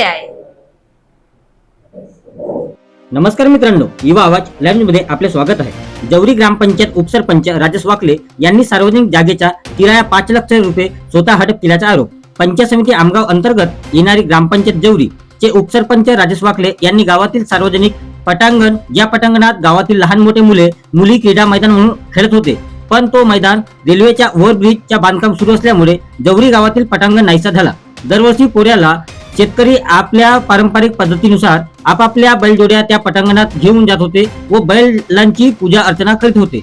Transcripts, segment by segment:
असत्य आहे? नमस्कार मित्रांनो युवा आवाज लाईव्हमध्ये आपले स्वागत आहे. जवरी ग्रामपंचायत उपसरपंच राजेश वाकले यांनी सार्वजनिक जागेचा किराया पाच लाख रुपये स्वतः हडप केल्याचा आरोप. पंचायत समिती आमगाव अंतर्गत येणारी ग्रामपंचायत जवरी चे उपसरपंच राजेश वाकले यांनी गावातील सार्वजनिक पटांगण या पटांगणात गावातील लहान मोठे मुले मुली क्रीडा मैदान म्हणून खेळत होते पण तो मैदान रेल्वेच्या ओव्हरब्रिजच्या बांधकाम सुरू असल्यामुळे जवरी गावातील पटांगण नाहीसा झाला. दरवर्षी पोऱ्याला शेतकरी आपल्या पारंपरिक पद्धतीनुसार आपापल्या बैलजोड्या त्या पटांगणात घेऊन जात होते व बैलांची पूजा अर्चना करीत होते.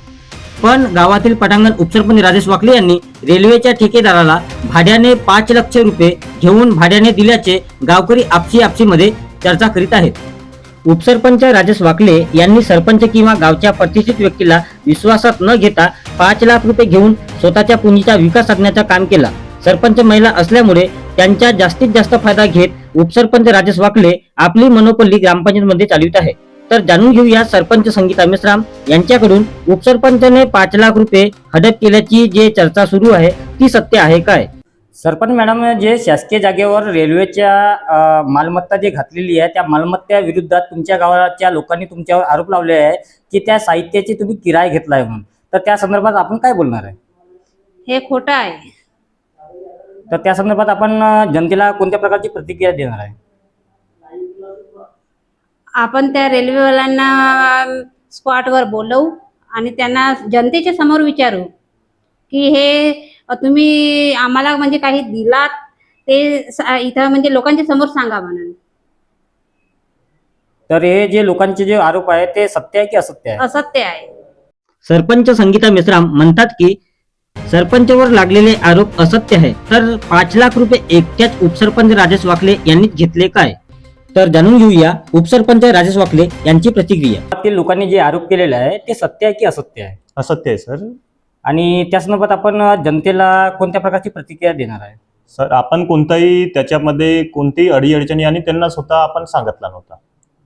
पण गावातील पटांगण उपसरपंच राजेश वाकले यांनी रेल्वेच्या ठेकेदाराला भाड्याने पाच लक्ष रुपये घेऊन भाड्याने दिल्याचे गावकरी आपसी आपसीमध्ये चर्चा करीत आहेत. उपसरपंच राजेश वाकले यांनी सरपंच किंवा गावच्या प्रतिष्ठित व्यक्तीला विश्वासात न घेता पाच लाख रुपये घेऊन स्वतःच्या पुंजीचा विकास साधण्याचा काम केला. सरपंच महिला असल्यामुळे त्यांचा जास्तीत जास्त फायदा घेत उपसरपंच राजेश वाकले आपली मनोपल्ली ग्रामपंचायतमध्ये चालवित आहे. तर जाणून घेऊया सरपंच संगीता मेश्राम यांच्याकडून उपसरपंचने पाच लाख रुपये हडप केल्याची जे चर्चा सुरू आहे ती सत्य आहे काय? सरपंच मॅडम जे शासकीय जागेवर रेल्वेच्या मालमत्ता जी घातलेली आहे त्या मालमत्ता विरुद्धात तुमच्या गावाच्या लोकांनी तुमच्यावर आरोप लावले आहे की त्या साहित्याची तुम्ही किराय घेतलाय म्हणून. तर त्या संदर्भात आपण काय बोलणार आहे? हे खोटं आहे. तर त्या संदर्भात आपण जनतेला कोणत्या प्रकारची प्रतिक्रिया देणार आहे? आपण त्या रेल्वेवाल्यांना स्पॉटवर बोलवू आणि त्यांना जनतेच्या समोर विचारू की हे तुम्ही आम्हाला म्हणजे काही दिलात ते इथं म्हणजे लोकांच्या समोर सांगा म्हणून. तर हे जे लोकांचे जे आरोप आहे ते सत्य आहे की असत्य आहे? असत्य आहे. सरपंच संगीता मेश्राम म्हणतात की सरपंचवर लागलेले आरोप असत्य आहे. तर पाच लाख रुपये एकट्याच उपसरपंच राजेश वाकले यांनीच घेतले काय? तर जाणून घेऊया उपसरपंच राजेश वाकले यांची प्रतिक्रिया. लोकांनी जे आरोप केलेले आहे ते सत्य आहे की असत्य आहे? असत्य आहे सर. आणि त्या संदर्भात आपण जनतेला कोणत्या प्रकारची प्रतिक्रिया देणार आहे? सर आपण कोणताही त्याच्यामध्ये कोणतीही अडीअडचणी आणि त्यांना स्वतः आपण सांगितला नव्हता.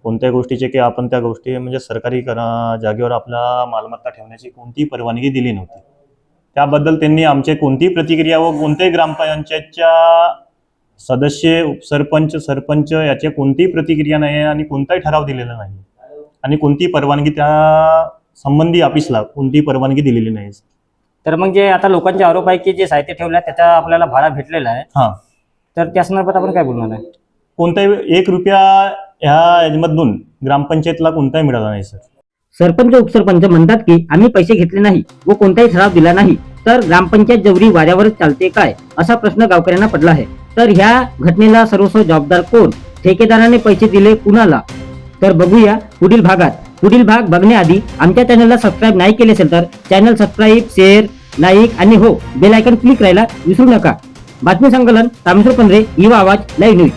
कोणत्याही गोष्टीचे की आपण त्या गोष्टी म्हणजे सरकारी करा जागेवर आपला मालमत्ता ठेवण्याची कोणतीही परवानगी दिली नव्हती. त्याबद्दल त्यांनी आमचे कोणतीही प्रतिक्रिया व कोणत्याही ग्रामपंचायतच्या सदस्य उपसरपंच सरपंच याची कोणतीही प्रतिक्रिया नाही आणि कोणताही ठराव दिलेला नाही. आणि कोणतीही परवानगी त्या संबंधी ऑफिसला कोणतीही परवानगी दिलेली नाही. तर मग जे आता लोकांचे आरोप आहे की जे साहित्य ठेवलं आहे त्याचा आपल्याला भाडा भेटलेला आहे. हां. तर त्या संदर्भात आपण काय बोलणार आहे? कोणताही एक रुपया ह्या यामधून ग्रामपंचायतला कोणताही मिळाला नाही सर. सरपंच उपसरपंच म्हणतात की आम्ही पैसे घेतले नाही व कोणताही ठराव दिला नाही. तर ग्रामपंचायत जवरी वाऱ्यावरच चालते काय? असा प्रश्न गावकऱ्यांना पडला आहे. तर ह्या घटनेला सर्वस्व जबाबदार कोण? ठेकेदाराने पैसे दिले कुणाला? तर बघूया पुढील भागात. पुढील भाग बघण्याआधी आमच्या चॅनलला सबस्क्राईब नाही केले असेल तर चॅनल सबस्क्राईब शेअर लाईक आणि हो बेल आयकन क्लिक करायला विसरू नका. बातमी संकलन रामेश्वर पंधरे युवा आवाज लाईव्ह न्यूज.